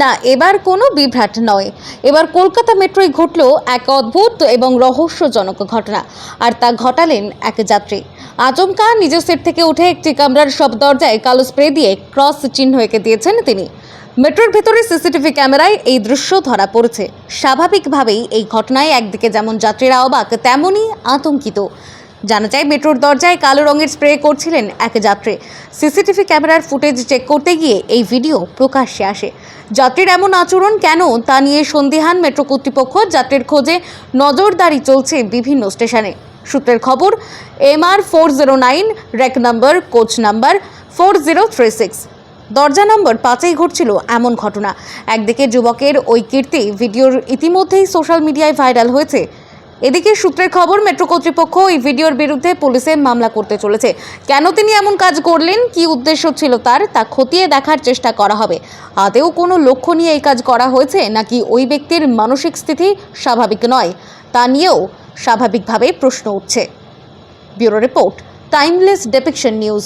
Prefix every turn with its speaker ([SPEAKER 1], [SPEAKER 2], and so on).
[SPEAKER 1] না, এবার কোনো বিভ্রাট নয়। এবার কলকাতা মেট্রোয় ঘটল এক অদ্ভুত এবং রহস্যজনক ঘটনা, আর তা ঘটালেন এক যাত্রী। আচমকা নিজের সেট থেকে উঠে একটি কামরার সব দরজায় কালো স্প্রে দিয়ে ক্রস চিহ্ন এঁকে দিয়েছেন তিনি। মেট্রোর ভেতরে সিসিটিভি ক্যামেরায় এই দৃশ্য ধরা পড়েছে। স্বাভাবিকভাবেই এই ঘটনায় একদিকে যেমন যাত্রীরা অবাক তেমনই আতঙ্কিত। জানা যায়, মেট্রোর দরজায় কালো রঙের স্প্রে করছিলেন এক যাত্রী। সিসিটিভি ক্যামেরার ফুটেজ চেক করতে গিয়ে এই ভিডিও প্রকাশ্যে আসে। যাত্রীর এমন আচরণ কেন তা নিয়ে সন্দিহান মেট্রো কর্তৃপক্ষ যাত্রীর খোঁজে নজরদারি চলছে বিভিন্ন স্টেশনে। সূত্রের খবর, M R four zero nine rake number, coach number four zero three six. দরজা নম্বর পাঁচেই ঘটছিল এমন ঘটনা। একদিকে যুবকের ওই কীর্তি, ভিডিওর ইতিমধ্যেই সোশ্যাল মিডিয়ায় ভাইরাল হয়েছে। এদিকে সূত্রের খবর, মেট্রো কর্তৃপক্ষ এই ভিডিওর বিরুদ্ধে পুলিশে মামলা করতে চলেছে। কেন তিনি এমন কাজ করলেন? কি উদ্দেশ্য ছিল তার? তা খতিয়ে দেখার চেষ্টা করা হবে। আদেও কোনো লক্ষ্য নিয়ে এই কাজ করা হয়েছে, নাকি ওই ব্যক্তির মানসিক স্থিতি স্বাভাবিক নয়? তা নিয়েও স্বাভাবিকভাবে প্রশ্ন উঠছে। Bureau report, timeless depiction news.